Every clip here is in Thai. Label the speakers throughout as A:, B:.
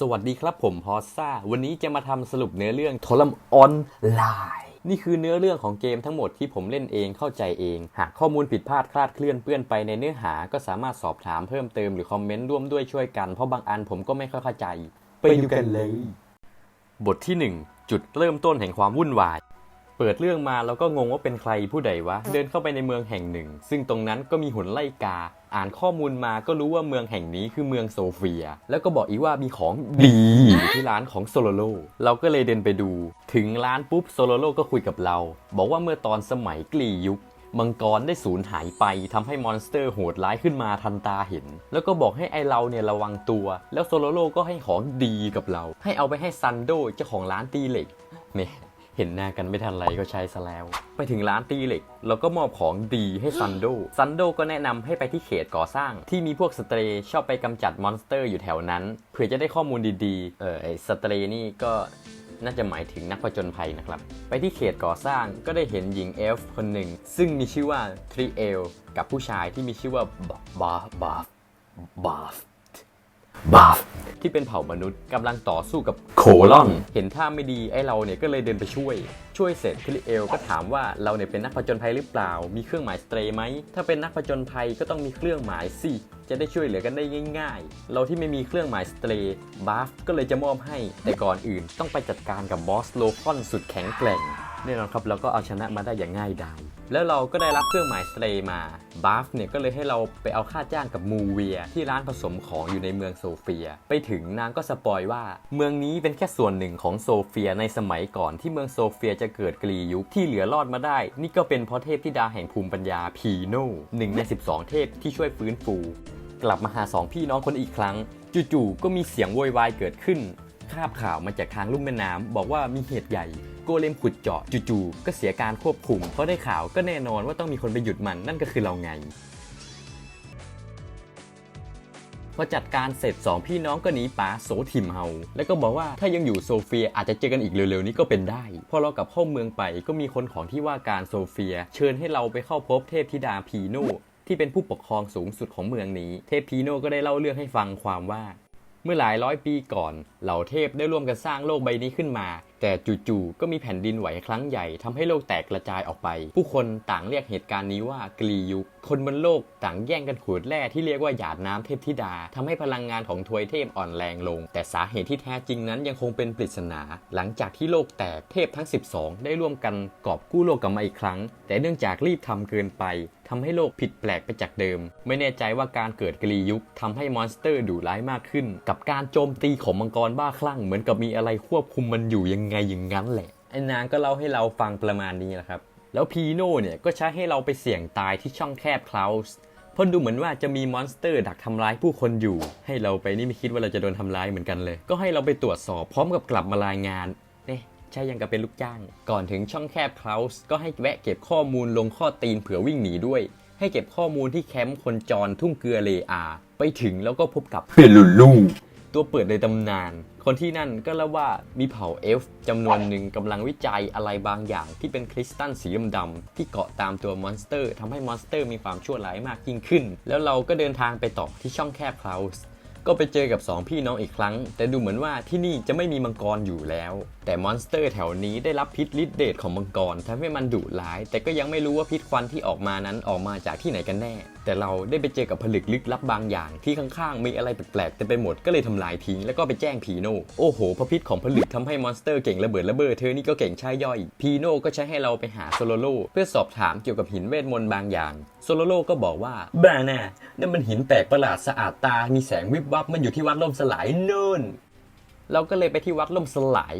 A: สวัสดีครับผมพอซ่า วันนี้จะมาทำสรุปเนื้อเรื่องทรมออนไลน์นี่คือเนื้อเรื่องของเกมทั้งหมดที่ผมเล่นเองเข้าใจเอง หากข้อมูลผิดพลาดคลาดเคลื่อนเปื้อนไปในเนื้อหา ก็สามารถสอบถามเพิ่มเติมหรือคอมเมนต์ร่วมด้วยช่วยกันเพราะบางอันผมก็ไม่ค่อยเข้าใจ ไปดูกันเลย บทที่ 1 จุดเริ่มต้นแห่งความวุ่นวาย เปิดเรื่องมาแล้วก็งงว่าเป็นใครผู้ใดวะ เดินเข้าไปในเมืองแห่งหนึ่ง ซึ่งตรงนั้นก็มีหุ่นไล่กา อ่านข้อมูลมาก็รู้ว่าเมืองแห่งนี้คือเมืองโซเฟีย แล้วก็บอกอีกว่ามีของดีอยู่ที่ร้านของโซโลโล เราก็เลยเดินไปดู ถึงร้านปุ๊บโซโลโลก็คุยกับเรา บอกว่าเมื่อตอนสมัยกลียุคมังกรได้สูญหายไปทำให้มอนสเตอร์โหดร้ายขึ้นมาทันตาเห็น แล้วก็บอกให้ไอเราเนี่ยระวังตัว แล้วโซโลโลก็ให้ของดีกับเรา ให้เอาไปให้ซันโดเจ้าของร้านตีเหล็กเนี่ย เห็นหน้ากันไม่ทันไรก็ใช้ซะแล้ว ไปถึงร้านตีเหล็ก เราก็มอบของดีให้ซันโดซันโดก็แนะนำให้ไปที่เขตก่อสร้าง ที่มีพวกสเตรย์ชอบไปกำจัดมอนสเตอร์อยู่แถวนั้น เพื่อจะได้ข้อมูลดีๆ เออไอสเตรย์นี่ก็น่าจะหมายถึงนักผจญภัยนะครับ ไปที่เขตก่อสร้างก็ได้เห็นหญิงเอลฟ์คนหนึ่ง ซึ่งมีชื่อว่าทริเอลกับผู้ชายที่มีชื่อว่าบาบาบาฟ บาฟที่เป็นเผ่ามนุษย์กำลังต่อสู้กับโคลอน เห็นท่าไม่ดีไอ้เราเนี่ยก็เลยเดินไปช่วย ช่วยเสร็จคลิเอลก็ถามว่าเราเนี่ยเป็นนักผจญภัยหรือเปล่า มีเครื่องหมายสเตรย์ไหม ถ้าเป็นนักผจญภัยก็ต้องมีเครื่องหมายสิ จะได้ช่วยเหลือกันได้ง่าย ๆ เราที่ไม่มีเครื่องหมายสเตรย์บาฟก็เลยจะมอบให้ แต่ก่อนอื่นต้องไปจัดการกับบอสโลคอนสุดแข็งแกร่ง แน่นอนครับเราก็เอาชนะมาได้อย่างง่ายดายแล้วเราก็ได้รับเครื่องหมายสเตรย์มาบาฟเนี่ยก็เลยให้เราไปเอาค่าจ้างกับมูเวีย ที่ร้านผสมของอยู่ในเมืองโซเฟีย ไปถึงนางก็สปอยว่า เมืองนี้เป็นแค่ส่วนหนึ่งของโซเฟียในสมัยก่อนที่เมืองโซเฟียจะเกิดกรียุคที่เหลือรอดมาได้ นี่ก็เป็นเพราะเทพธิดาแห่งภูมิปัญญาพีโน่หนึ่งใน 12 เทพที่ช่วยฟื้นฟู กลับมาหาสองพี่น้องคนอีกครั้งจู่ๆก็มีเสียงโวยวายเกิดขึ้นคาบข่าวมาจากทางลุ่มแม่น้ำบอกว่ามีเหตุใหญ่ โกเลมขุดเจาะจู่ๆก็เสียการควบคุม เพราะได้ข่าวก็แน่นอนว่าต้องมีคนไปหยุดมันนั่นก็คือเราไงพอจัดการเสร็จ 2 พี่น้องก็หนีป๋าโสถิมเฮา แล้วก็บอกว่าถ้ายังอยู่โซเฟียอาจจะเจอกันอีกเร็วๆนี้ก็เป็นได้ พอเรากลับเข้าเมืองไปก็มีคนของที่ว่าการโซเฟีย เชิญให้เราไปเข้าพบเทพธิดาพีโนที่เป็นผู้ปกครองสูงสุดของเมืองนี้ เทพพีโนก็ได้เล่าเรื่องให้ฟังความว่า เมื่อหลายร้อยปีก่อน เหล่าเทพได้ร่วมกันสร้างโลกใบนี้ขึ้นมาแต่จู่ๆ ก็มีแผ่นดินไหวครั้งใหญ่ทำให้โลกแตกกระจายออกไป ผู้คนต่างเรียกเหตุการณ์นี้ว่ากรียุค คนบนโลกต่างแย่งกันขูดแร่ที่เรียกว่าหยาดน้ำเทพธิดาทำให้พลังงานของทวยเทพอ่อนแรงลง แต่สาเหตุที่แท้จริงนั้นยังคงเป็นปริศนา หลังจากที่โลกแตกเทพทั้ง 12 ได้ร่วมกันกอบกู้โลกกลับมาอีกครั้ง แต่เนื่องจากรีบทำเกินไปทำให้โลกผิดแปลกไปจากเดิม ไม่แน่ใจว่าการเกิดกรียุคทำให้มอนสเตอร์ดุร้ายมากขึ้น กับการโจมตีของมังกรบ้าคลั่งเหมือนกับมีอะไรควบคุมมันอยู่ยังไงอย่างนั้นแหละ ไอ้นางก็เล่าให้เราฟังประมาณนี้แหละครับ แล้วพีโน่เนี่ยก็ใช้ให้เราไปเสี่ยงตายที่ช่องแคบคลาวส์เพราะดูเหมือนว่าจะมีมอนสเตอร์ดักทำร้ายผู้คนอยู่ ให้เราไปนี่ไม่คิดว่าเราจะโดนทำร้ายเหมือนกันเลย ก็ให้เราไปตรวจสอบพร้อมกับกลับมารายงานเนี่ยใช่ยังกับเป็นลูกจ้าง ก่อนถึงช่องแคบคลาวส์ก็ให้แวะเก็บข้อมูลลงข้อตีนเผื่อวิ่งหนีด้วย ให้เก็บข้อมูลที่แคมป์คนจรทุ่งเกลือเลอา ไปถึงแล้วก็พบกับ
B: เปลูลู
A: ตัวเปิดในตำนาน คนที่นั่นก็เล่าว่ามีเผ่าเอลฟ์จำนวนหนึ่งกำลังวิจัยอะไรบางอย่างที่เป็นคริสตัลสีดำๆที่เกาะตามตัวมอนสเตอร์ทำให้มอนสเตอร์มีความชั่วร้ายมากยิ่งขึ้น แล้วเราก็เดินทางไปต่อที่ช่องแคบคลาวส์ก็ไปเจอกับ 2 พี่น้องอีกครั้ง แต่ดูเหมือนว่าที่นี่จะไม่มีมังกรอยู่แล้ว แต่มอนสเตอร์แถวนี้ได้รับพิษฤทธิ์เดชของมังกรทำให้มันดุร้าย แต่ก็ยังไม่รู้ว่าพิษควันที่ออกมานั้นออกมาจากที่ไหนกันแน่ แต่เราได้ไปเจอกับผลึกลึกลับบางอย่าง ที่ข้างๆมีอะไรแปลกๆเต็มไปหมดก็เลยทำลายทิ้งแล้วก็ไปแจ้งพีโน่โอ้โหพระพิษของผลึกทำให้มอนสเตอร์เก่งระเบิดระเบ้อเธอนี่ก็เก่งใช่ย่อย พีโน่ก็ใช้ให้เราไปหาโซโลโลเพื่อสอบถามเกี่ยวกับหินเวทมนต์บางอย่างโซโลโลก็บอกว่าบ้าน่ะนั่นมันหินแปลกประหลาดสะอาดตา มีแสงวิบวับมันอยู่ที่วัดล่มสลายโน่นเราก็เลยไปที่วัดล่มสลาย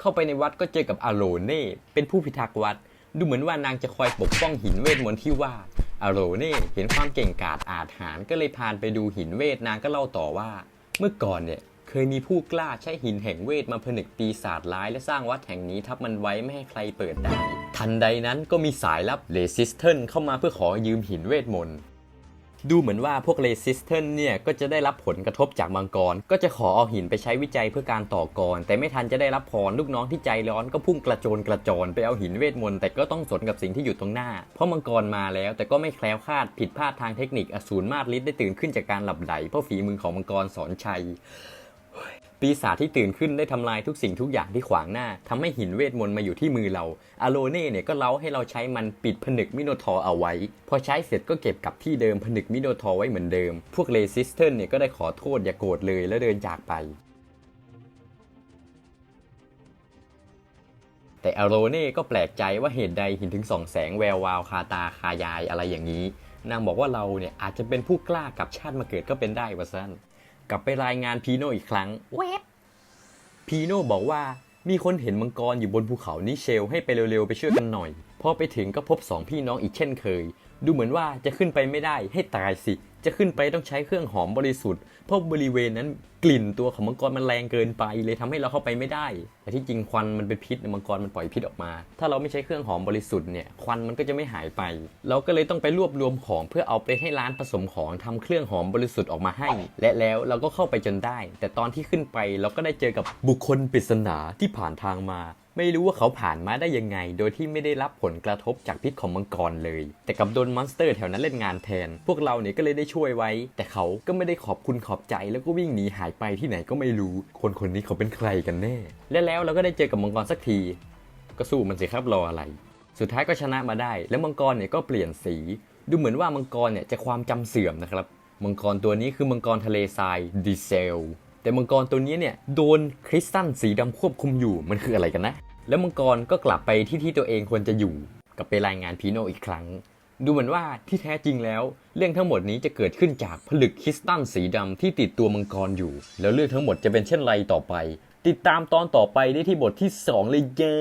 A: เข้าไปในวัดก็เจอกับอาโรเน่เป็นผู้พิทักษ์วัด ดูเหมือนว่านางจะคอยปกป้องหินเวทมนต์ที่ว่าอาโรเน่เห็นความเก่งกาจอาจหาญก็เลยพานไปดูหินเวทนางก็เล่าต่อว่า เมื่อก่อนเนี่ยเคยมีผู้กล้าใช้หินแห่งเวทมาผนึกปีศาจร้าย และสร้างวัดแห่งนี้ทับมันไว้ไม่ให้ใครเปิดได้ ทันใดนั้นก็มีสายลับเลซิสเทนเข้ามาเพื่อขอยืมหินเวทมนต์ ดูเหมือนว่าพวกเลซิสเทนเนี่ยก็จะได้รับผลกระทบจากมังกร ก็จะขอเอาหินไปใช้วิจัยเพื่อการต่อกร แต่ไม่ทันจะได้รับพรลูกน้องที่ใจร้อนก็พุ่งกระโจนกระจรไปเอาหินเวทมนต์แต่ก็ต้องสนกับสิ่งที่อยู่ตรงหน้า เพราะมังกรมาแล้วแต่ก็ไม่แคล้วคลาดผิดพลาดทางเทคนิคอสูรมาดลิศได้ตื่นขึ้นจากการหลับไหลเพราะฝีมือของมังกรสอนชัย ปีศาจที่ตื่นขึ้นได้ทำลายทุกสิ่งทุกอย่างที่ขวางหน้าทำให้หินเวทมนต์มาอยู่ที่มือเราอโลเน่เนี่ยก็เล้าให้เราใช้มันปิดผนึกมิโนทอร์เอาไว้ พอใช้เสร็จก็เก็บกลับที่เดิมผนึกมิโนทอร์ไว้เหมือนเดิม พวกเลซิสเทนเนี่ยก็ได้ขอโทษอย่าโกรธเลยแล้วเดินจากไปแต่อโรเน่ก็แปลกใจว่าเหตุใดหินถึงส่องแสงแวววาวคาตาคายายอะไรอย่างนี้ นางบอกว่าเราเนี่ยอาจจะเป็นผู้กล้ากลับชาติมาเกิดก็เป็นได้วะสั้น กลับไปรายงานพีโนอีกครั้ง
B: เวฟ
A: พีโน่บอกว่ามีคนเห็นมังกรอยู่บนภูเขานิเชลให้ไปเร็วๆไปช่วยกันหน่อยพอไปถึงก็พบสองพี่น้องอีกเช่นเคย ดูเหมือนว่าจะขึ้นไปไม่ได้ให้ตายสิ จะขึ้นไปต้องใช้เครื่องหอมบริสุทธิ์ เพราะบริเวณนั้นกลิ่นตัวของมังกรมันแรงเกินไป เลยทำให้เราเข้าไปไม่ได้ แต่ที่จริงควันมันเป็นพิษมังกรมันปล่อยพิษออกมา ถ้าเราไม่ใช้เครื่องหอมบริสุทธิ์เนี่ยควันมันก็จะไม่หายไป เราก็เลยต้องไปรวบรวมของเพื่อเอาไปให้ร้านผสมของทำเครื่องหอมบริสุทธิ์ออกมาให้ และแล้วเราก็เข้าไปจนได้ แต่ตอนที่ขึ้นไปเราก็ได้เจอกับบุคคลปริศนาที่ผ่านทางมา ไม่รู้ว่าเขาผ่านมาได้ยังไง โดยที่ไม่ได้รับผลกระทบจากพิษของมังกรเลย แต่กับโดนมอนสเตอร์แถวนั้นเล่นงานแทน พวกเราเนี่ยก็เลยได้ช่วยไว้ แต่เขาก็ไม่ได้ขอบคุณขอบใจแล้วก็วิ่งหนีหายไปที่ไหนก็ไม่รู้ คนคนนี้เขาเป็นใครกันแน่ และแล้วเราก็ได้เจอกับมังกรสักที ก็สู้มันสิครับรออะไร สุดท้ายก็ชนะมาได้ แล้วมังกรเนี่ยก็เปลี่ยนสี ดูเหมือนว่ามังกรเนี่ยจะความจำเสื่อมนะครับ มังกรตัวนี้คือมังกรทะเลทรายดีเซล แต่มังกรตัวนี้เนี่ยโดนคริสตัลสีดำควบคุมอยู่มันคืออะไรกันนะ แล้วมังกรก็กลับไปที่ที่ตัวเองควรจะอยู่กลับไปรายงานพีโนอีกครั้ง ดูเหมือนว่าที่แท้จริงแล้ว เรื่องทั้งหมดนี้จะเกิดขึ้นจากผลึกคริสตัลสีดำที่ติดตัวมังกรอยู่ แล้วเรื่องทั้งหมดจะเป็นเช่นไรต่อไป ติดตามตอนต่อไปได้ที่บทที่สองเลยเจ้